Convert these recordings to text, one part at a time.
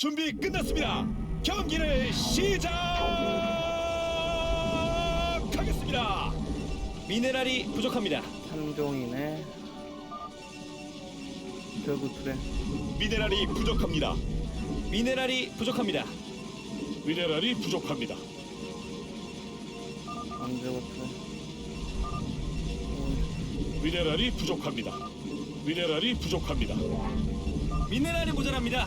준비 끝났습니다. 경기를 시작하겠습니다. 미네랄이 부족합니다. 삼종이네. 결국 그래. 미네랄이 부족합니다. 미네랄이 부족합니다. 미네랄이 부족합니다. 언제부터? 미네랄이 부족합니다. 미네랄이 부족합니다. 미네랄이 모자랍니다.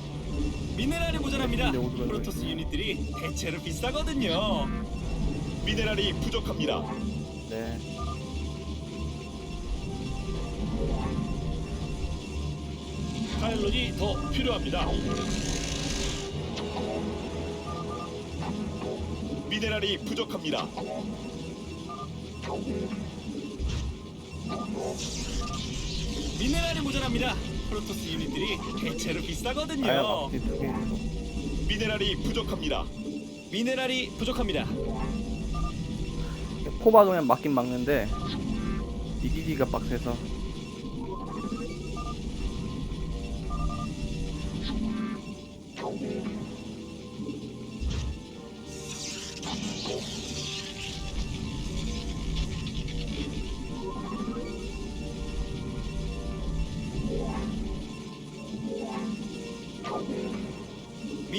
미네랄이 모자랍니다. 어디가 프로토스 유닛들이 대체로 비싸거든요. 미네랄이 부족합니다. 네. 파일럿이 더 필요합니다. 미네랄이 부족합니다. 미네랄이 모자랍니다. 프로토스 유닛들이 대체로 아야 비싸거든요. 있어. 미네랄이 부족합니다. 미네랄이 부족합니다. 그냥 막긴 막는데 이기기가 빡세서.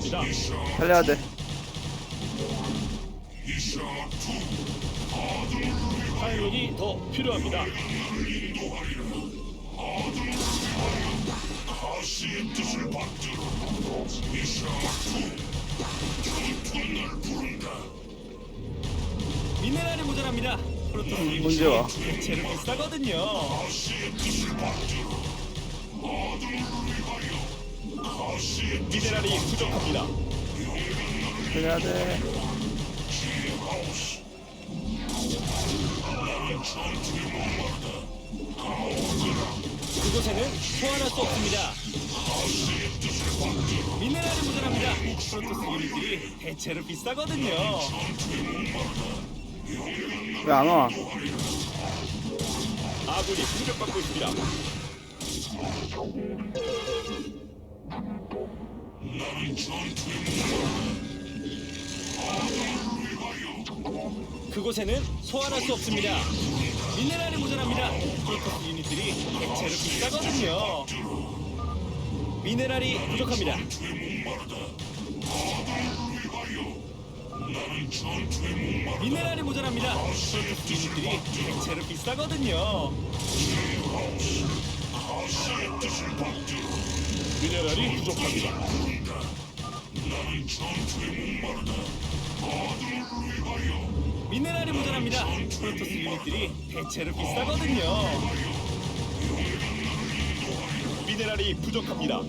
더 필요합니다. 살려야 돼. 파일럿이 더 필요합니다. 미네랄이 모자랍니다. 프로토스 유닛이 문제 와. 대체로 비싸거든요. 미네랄이 부족합니다. 살려야 돼. 그곳에는 소환할 수 없습니다. 미네랄이 모자랍니다. 프로토스 유닛들이 대체로 비싸거든요. 왜 안 와? 아군이 공격받고 있습니다. 그곳에는 소환할 수 없습니다. 미네랄이 모자랍니다. 프로토스 유닛들이 대체로 비싸거든요. 미네랄이 부족합니다. 미네랄이 모자랍니다. 프로토스 유닛들이 대체로 비싸거든요. 미네랄이 부족합니다. 미네랄이 모자랍니다. 프로토스 유닛들이 대체로 비싸거든요. 미네랄이 부족합니다.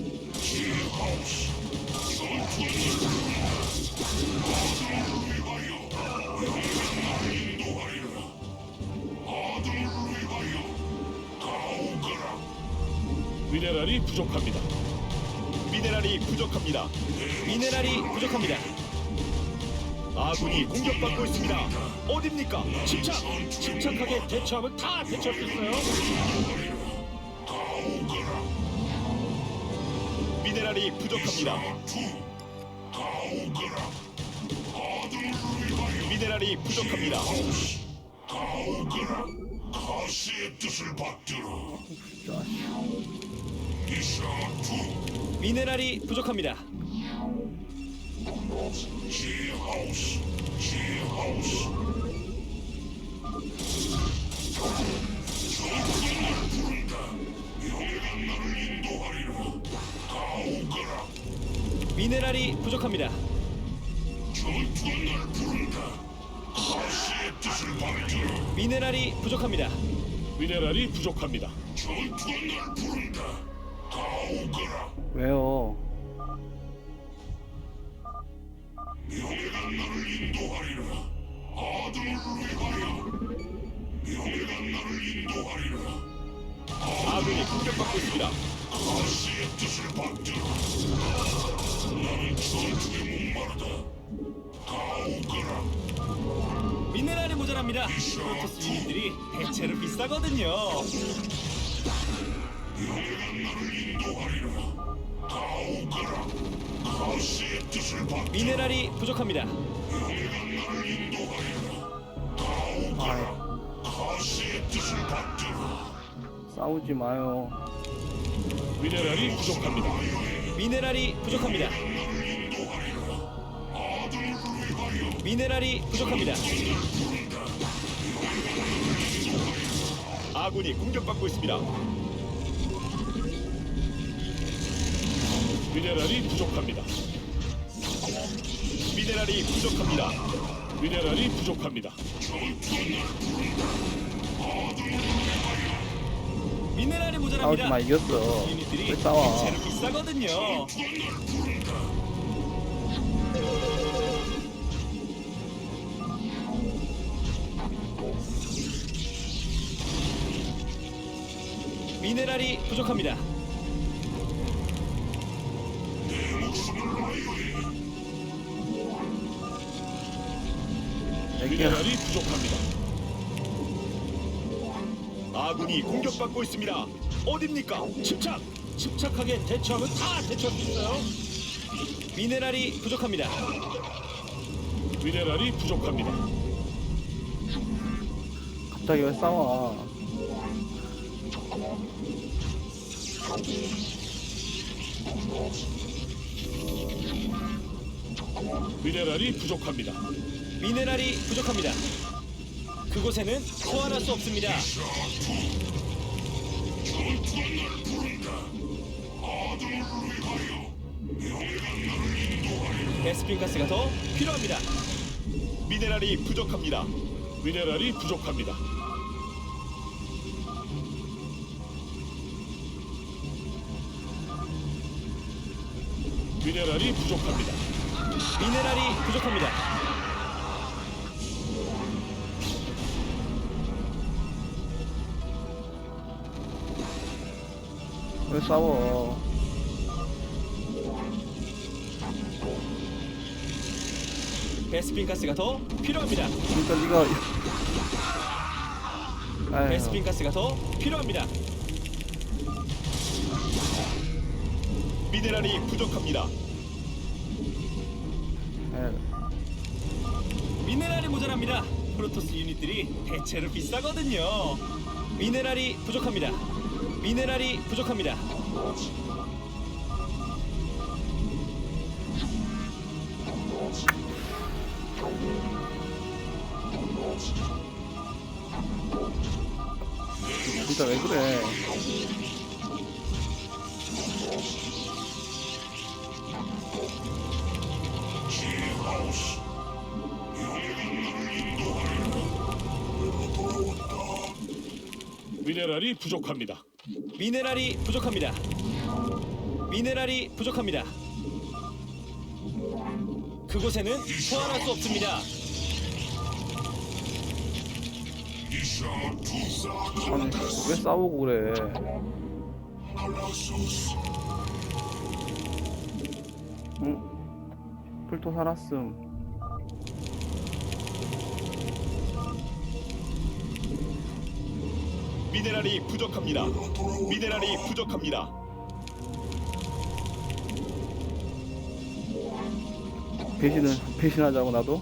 미네랄이 부족합니다. 미네랄이 부족합니다. 미네랄이 부족합니다. 아군이 공격받고 있습니다. 어딥니까? 침착! 침착하게 대처하면 다 대처할 수 있어요. 미네랄이 부족합니다. 미네랄이 부족합니다. 가시의 뜻을 받들어 미네랄이 부족합니다. 부른다 나를 인도하리라 가오거라 미네랄이 부족합니다. 전투가 날 부른다 가시의 뜻을 받들어 미네랄이 부족합니다. 미네랄이 부족합니다. 전투가 날 부른다 왜요? 명예가 나를 인도하리라 아들을 위하여 명예가 나를 인도하리라 아군이 공격받고 있습니다. 가시의 뜻을 받들어 나는 전투에 목마르다 가오거라 미네랄이 모자랍니다. 프로토스 유닛들이 대체로 비싸거든요. 미네랄이 부족합니다. 명예가 나를 인도하리라 가오거라 가시의 뜻을 받들어 싸우지 마요. 미네랄이 부족합니다. 미네랄이 부족합니다. 미네랄이 부족합니다. 아군이 공격받고 있습니다. 미네랄이 부족합니다. 미네랄이 부족합니다. 미네랄이 부족합니다. 미네랄이 모자랍니다. 마 이겼어. 왜 싸워? 비싸거든요. 미네랄이 부족합니다. 미네랄이 부족합니다. 아군이 공격받고 있습니다. 어딥니까? 침착! 침착하게 대처하면 다 대처할 수 있어요. 미네랄이 부족합니다. 미네랄이 부족합니다. 갑자기 왜 싸워? 미네랄이 부족합니다. 미네랄이 부족합니다. 그곳에는 소환할 수 없습니다. 베스핀 가스가 더 필요합니다. 미네랄이 부족합니다. 미네랄이 부족합니다. 미네랄이 부족합니다. 미네랄이 부족합니다. 왜 싸워? 베스핀 가스가 더 필요합니다. 그러니까 네가 아유, 베스핀 가스가 더 필요합니다. 미네랄이 부족합니다. 아유, 미네랄이 모자랍니다. 프로토스 유닛들이 대체로 비싸거든요. 미네랄이 부족합니다. 미네랄이 부족합니다. 진짜 왜 그래? 미네랄이 부족합니다. 미네랄이 부족합니다. 미네랄이 부족합니다. 그곳에는 소환할 수 없습니다. 아니 왜 싸우고 그래? 응? 풀토 살았음. 미네랄이 부족합니다. 미네랄이 부족합니다. 배신을 배신하자고 나도.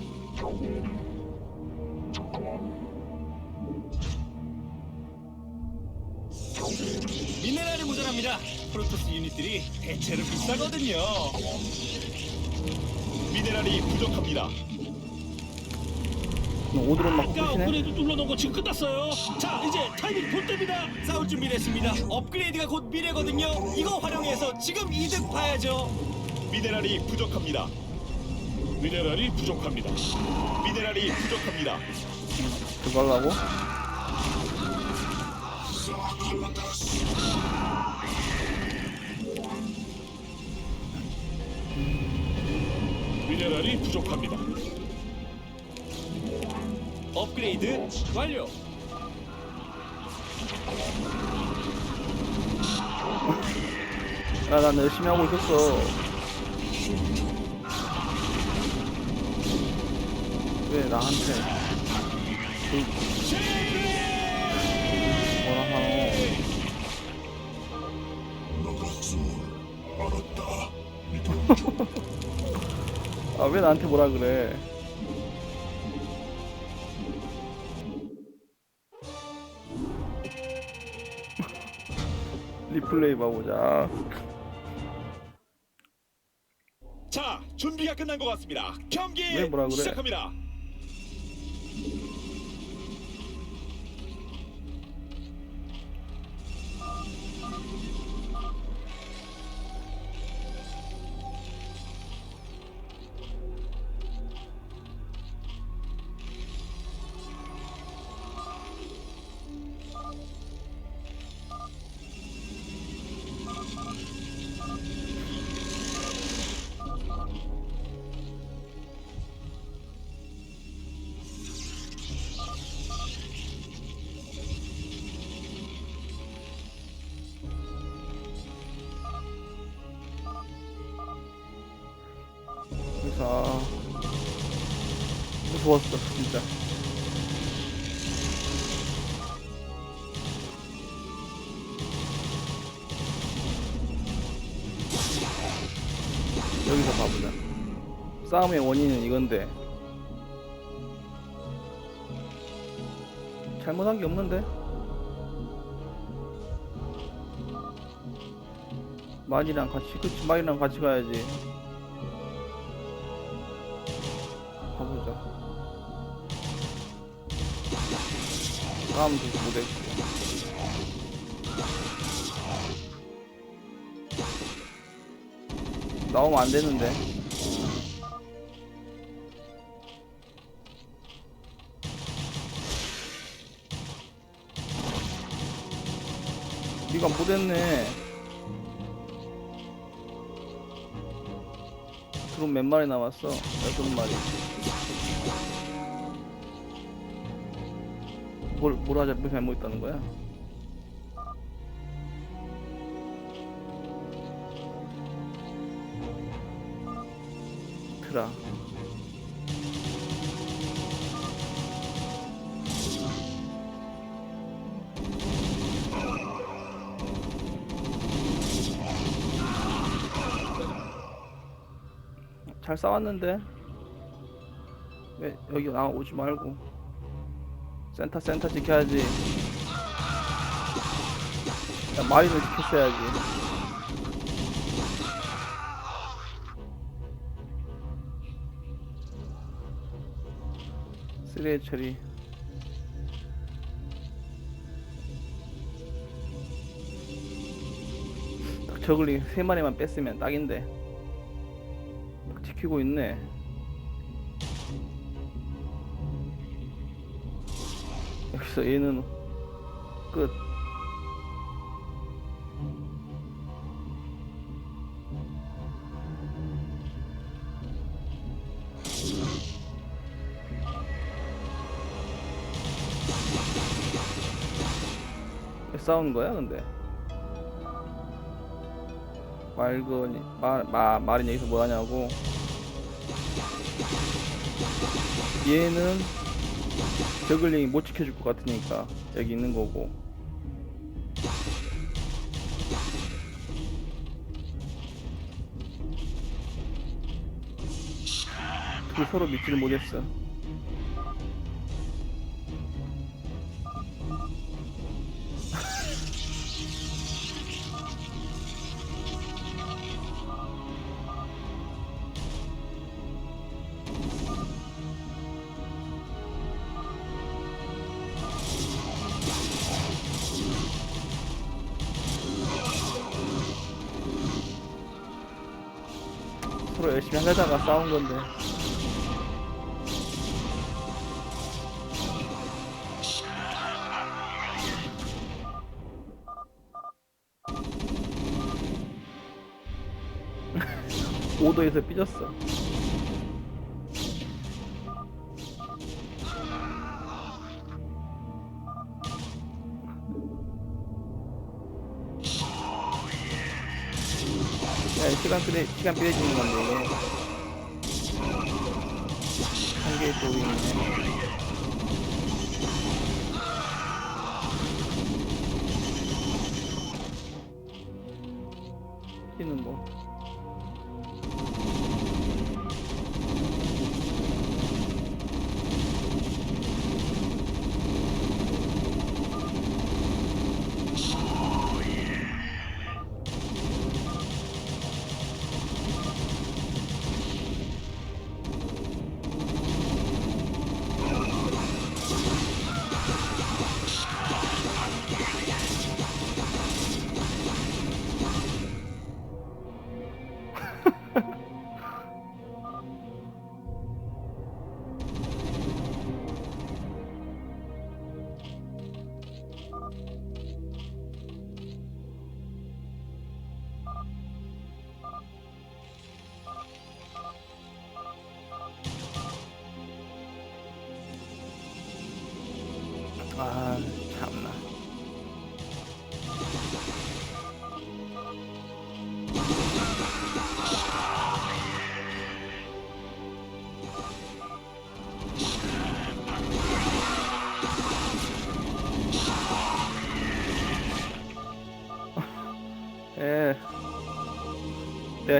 미네랄이 모자랍니다. 프로토스 유닛들이 대체로 비싸거든요. 미네랄이 부족합니다. 오드론 맞고 아까 끝이네 업그레이드 눌러놓은 거 지금 끝났어요. 자, 이제 타이밍 볼 때입니다. 싸울 준비됐습니다. 업그레이드가 곧 미래거든요. 이거 활용해서 지금 이득 봐야죠. 미네랄이 부족합니다. 미네랄이 부족합니다. 미네랄이 부족합니다. 그거 하려고? 미네랄이 부족합니다. 업그레이드 완료. 야, 난 열심히 하고 있었어. 왜 나한테 그 뭐라 하노? 아왜 나한테 뭐라 그래? 플레이 봐보자. 자, 준비가 끝난 것 같습니다. 경기 왜 뭐라 그래? 시작합니다. 무서웠어 진짜. 여기서 봐보자. 싸움의 원인은 이건데 잘못한 게 없는데 말이랑 같이 그치 말이랑 같이 가야지. 싸움도 못했고. 나오면 안 되는데. 네가 못했네. 그럼 몇 마리 남았어? 여섯 마리. 뭘, 뭘 하자, 뭐 잘못했다는 거야? 트라. 잘 싸웠는데 왜 여기 나 오지 말고 센터 센터 지켜야지. 야 마리를 지켰어야지. 쓰레기 처리. 딱 저글링 세 마리만 뺐으면 딱인데. 딱 지키고 있네 여기서 얘는 끝. 왜 싸우는 거야 근데? 말거니 말, 마, 말은 여기서 뭐 하냐고? 얘는 저글링이 못 지켜줄 것 같으니까 여기 있는 거고. 둘 서로 믿지를 못했어 서로 열심히 하려다가 싸운 건데. 오도에서 삐졌어. 시간 끄래, 시간 삐해지는 건데. 한 개의 또 있네. 뛰는 거.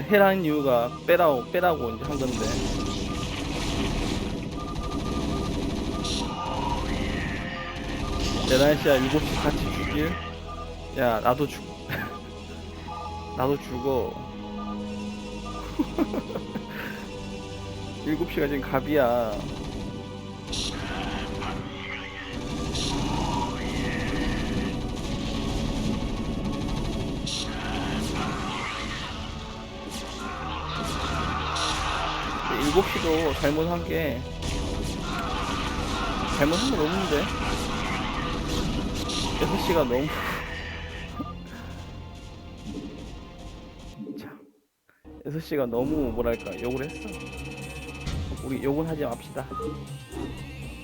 내가 해라는 이유가 빼라고, 빼라고 이제 한 건데. 내날씨야 7시 같이 죽일? 야 나도 죽 나도 죽어 7시가 지금 갑이야 일곱 시도 잘못한 게 잘못한 건 없는데. 6시가 너무 참. 6시가 너무 뭐랄까 욕을 했어. 우리 욕은 하지 맙시다